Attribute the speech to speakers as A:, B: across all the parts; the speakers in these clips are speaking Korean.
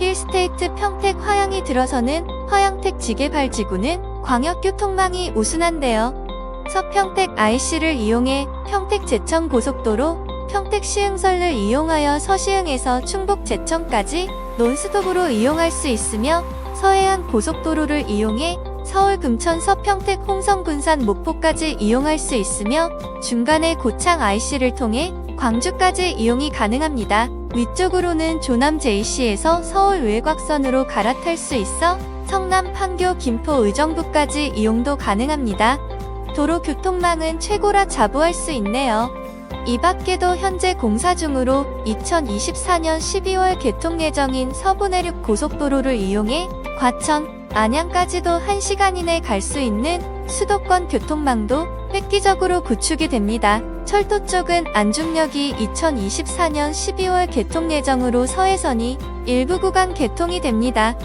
A: 힐스테이트 평택 화양이 들어서는 화양택 지게발 지구는 광역교통망이 우순한데요. 서평택 IC를 이용해 평택 제천 고속도로, 평택 시흥선을 이용하여 서시흥에서 충북 제천까지 논스톱으로 이용할 수 있으며 서해안 고속도로를 이용해 서울 금천 서평택 홍성 군산 목포까지 이용할 수 있으며 중간에 고창 IC를 통해 광주까지 이용이 가능합니다. 위쪽으로는 조남 JC에서 서울 외곽선으로 갈아탈 수 있어 성남 판교 김포 의정부까지 이용도 가능합니다. 도로 교통망은 최고라 자부할 수 있네요. 이 밖에도 현재 공사 중으로 2024년 12월 개통 예정인 서부내륙 고속도로를 이용해 과천, 안양까지도 1시간 이내 갈 수 있는 수도권 교통망도 획기적으로 구축이 됩니다. 철도 쪽은 안중역이 2024년 12월 개통 예정으로 서해선이 일부 구간 개통이 됩니다.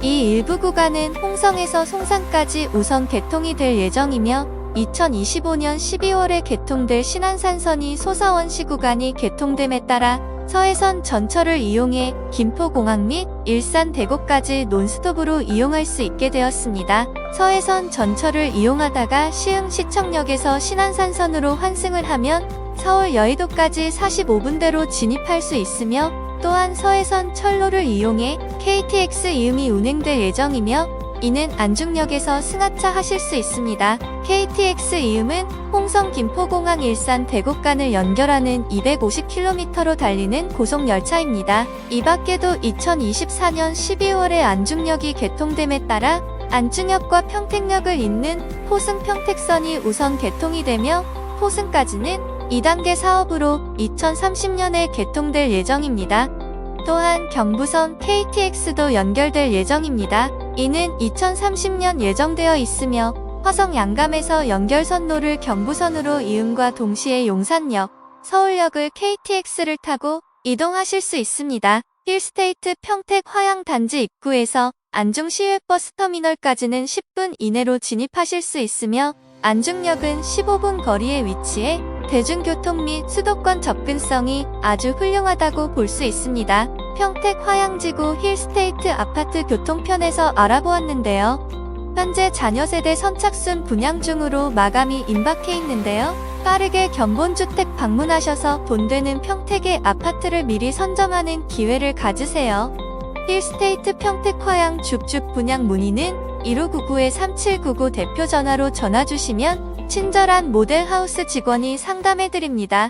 A: 이 일부 구간은 홍성에서 송산까지 우선 개통이 될 예정이며 2025년 12월에 개통될 신안산선이 소사원시 구간이 개통됨에 따라 서해선 전철을 이용해 김포공항 및 일산 대구까지 논스톱으로 이용할 수 있게 되었습니다. 서해선 전철을 이용하다가 시흥시청역에서 신안산선으로 환승을 하면 서울 여의도까지 45분대로 진입할 수 있으며 또한 서해선 철로를 이용해 KTX 이음이 운행될 예정이며 이는 안중역에서 승하차 하실 수 있습니다. KTX 이음은 홍성 김포공항 일산 대곡간을 연결하는 250km로 달리는 고속열차입니다. 이 밖에도 2024년 12월에 안중역이 개통됨에 따라 안중역과 평택역을 잇는 포승 평택선이 우선 개통이 되며 포승까지는 2단계 사업으로 2030년에 개통될 예정입니다. 또한 경부선 KTX도 연결될 예정입니다. 이는 2030년 예정되어 있으며 화성 양감에서 연결선로를 경부선으로 이음과 동시에 용산역, 서울역을 KTX를 타고 이동하실 수 있습니다. 힐스테이트 평택 화양 단지 입구에서 안중 시외버스 터미널까지는 10분 이내로 진입하실 수 있으며 안중역은 15분 거리에 위치해 대중교통 및 수도권 접근성이 아주 훌륭하다고 볼 수 있습니다. 평택 화양지구 힐스테이트 아파트 교통편에서 알아보았는데요. 현재 자녀 세대 선착순 분양 중으로 마감이 임박해 있는데요. 빠르게 견본주택 방문하셔서 돈되는 평택의 아파트를 미리 선점하는 기회를 가지세요. 힐스테이트 평택 화양 줍줍 분양 문의는 1599-3799 대표 전화로 전화 주시면 친절한 모델하우스 직원이 상담해 드립니다.